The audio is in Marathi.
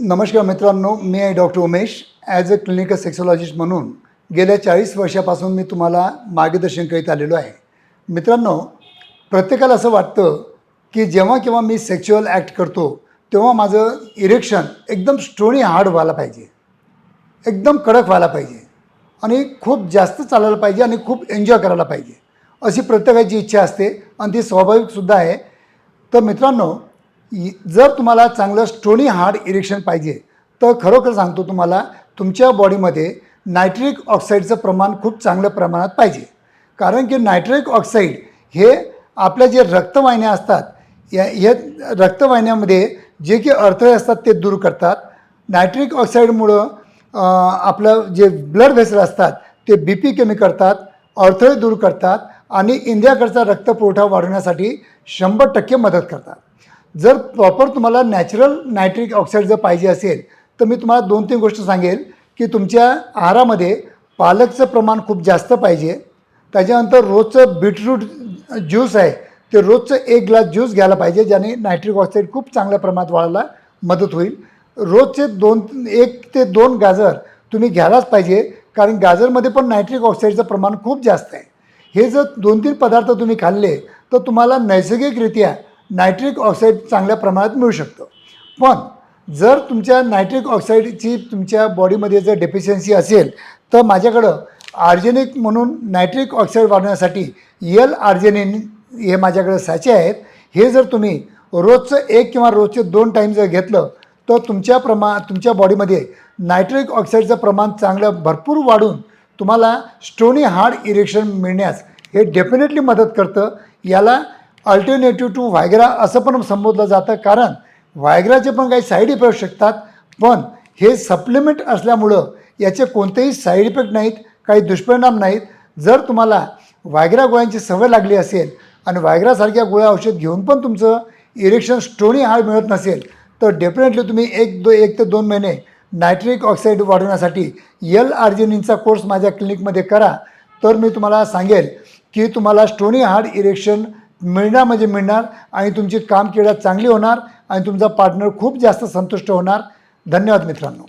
नमस्कार मित्रांनो मी आहे doctor Umesh. As a clinical sexologist म्हणून गेल्या चाळीस वर्षापासून मी तुम्हाला मार्गदर्शन करीत आलेलो आहे. मित्रांनो प्रत्येकाला असं वाटतं की जेव्हा केव्हा मी सेक्च्युअल ॲक्ट करतो तेव्हा माझं इरेक्शन एकदम स्टोनी हार्ड व्हायला पाहिजे. एकदम कडक व्हायला पाहिजे. आणि खूप जास्त चालायला पाहिजे आणि खूप एन्जॉय करायला पाहिजे. अशी प्रत्येकाची इच्छा असते आणि ती स्वाभाविकसुद्धा आहे. तर मित्रांनो जर तुम्हाला चांगलं स्टोनी हार्ड इरेक्शन पाहिजे तर खरोखर सांगतो तुम्हाला तुमच्या बॉडीमध्ये नायट्रिक ऑक्साईडचं प्रमाण खूप चांगल्या प्रमाणात पाहिजे. कारण की नायट्रिक ऑक्साईड हे आपल्या जे रक्तवाहिन्या असतात या या रक्तवाहिन्यामध्ये जे की अडथळे असतात ते दूर करतात. नायट्रिक ऑक्साईडमुळं आपलं जे ब्लड व्हेसल असतात ते बी पी कमी करतात अडथळे दूर करतात आणि इंडियाकडचा रक्तपुरवठा वाढवण्यासाठी शंभर टक्के मदत करतात. जर प्रॉपर तुम्हाला नॅचरल नायट्रिक ऑक्साईड जर पाहिजे असेल तर मी तुम्हाला दोन तीन गोष्ट सांगेल की तुमच्या आहारामध्ये पालकचं प्रमाण खूप जास्त पाहिजे. त्याच्यानंतर रोजचं बीटरूट ज्यूस आहे ते रोजचं एक ग्लास ज्यूस घ्यायला पाहिजे ज्याने नायट्रिक ऑक्साईड खूप चांगल्या प्रमाणात वाढायला मदत होईल. रोजचे दोन एक ते दोन गाजर तुम्ही घ्यायलाच पाहिजे कारण गाजरमध्ये पण नायट्रिक ऑक्साईडचं प्रमाण खूप जास्त आहे. हे जर दोन तीन पदार्थ तुम्ही खाल्ले तर तुम्हाला नैसर्गिकरित्या नायट्रिक ऑक्साईड चांगल्या प्रमाणात मिळू शकतं. पण जर तुमच्या नायट्रिक ऑक्साईडची तुमच्या बॉडीमध्ये जर डेफिशियन्सी असेल तर माझ्याकडं आर्जेनिक म्हणून नायट्रिक ऑक्साईड वाढवण्यासाठी यल आर्जेनिन हे माझ्याकडे साचे आहेत. हे जर तुम्ही रोजचं एक किंवा रोजचे दोन टाईम जर घेतलं तर तुमच्या प्रमा तुमच्या बॉडीमध्ये नायट्रिक ऑक्साईडचं प्रमाण चांगलं भरपूर वाढून तुम्हाला स्टोनी हार्ड इरेक्शन मिळण्यास हे डेफिनेटली मदत करतं. याला अल्टरनेटिव्ह टू व्हायग्रा असं पण संबोधलं जातं. कारण व्हायग्राचे पण काही साईड इफेक्ट शकतात पण हे सप्लिमेंट असल्यामुळं याचे कोणतेही साईड इफेक्ट नाहीत काही दुष्परिणाम नाहीत. जर तुम्हाला व्हायग्रा गोळ्यांची सवय लागली असेल आणि व्हायग्रासारख्या गोळ्या औषध घेऊन पण तुमचं इरेक्शन स्टोनी हार्ड मिळत नसेल तर डेफिनेटली तुम्ही एक दो एक ते दोन महिने नायट्रिक ऑक्साईड वाढवण्यासाठी यल आर्जिनिनचा कोर्स माझ्या क्लिनिकमध्ये करा. तर मी तुम्हाला सांगेल की तुम्हाला स्टोनी हार्ड इरेक्शन मिळणार म्हणजे मिळणार आणि तुमची कामक्रिया चांगली होणार आणि तुमचा पार्टनर खूप जास्त संतुष्ट होणार. धन्यवाद मित्रांनो.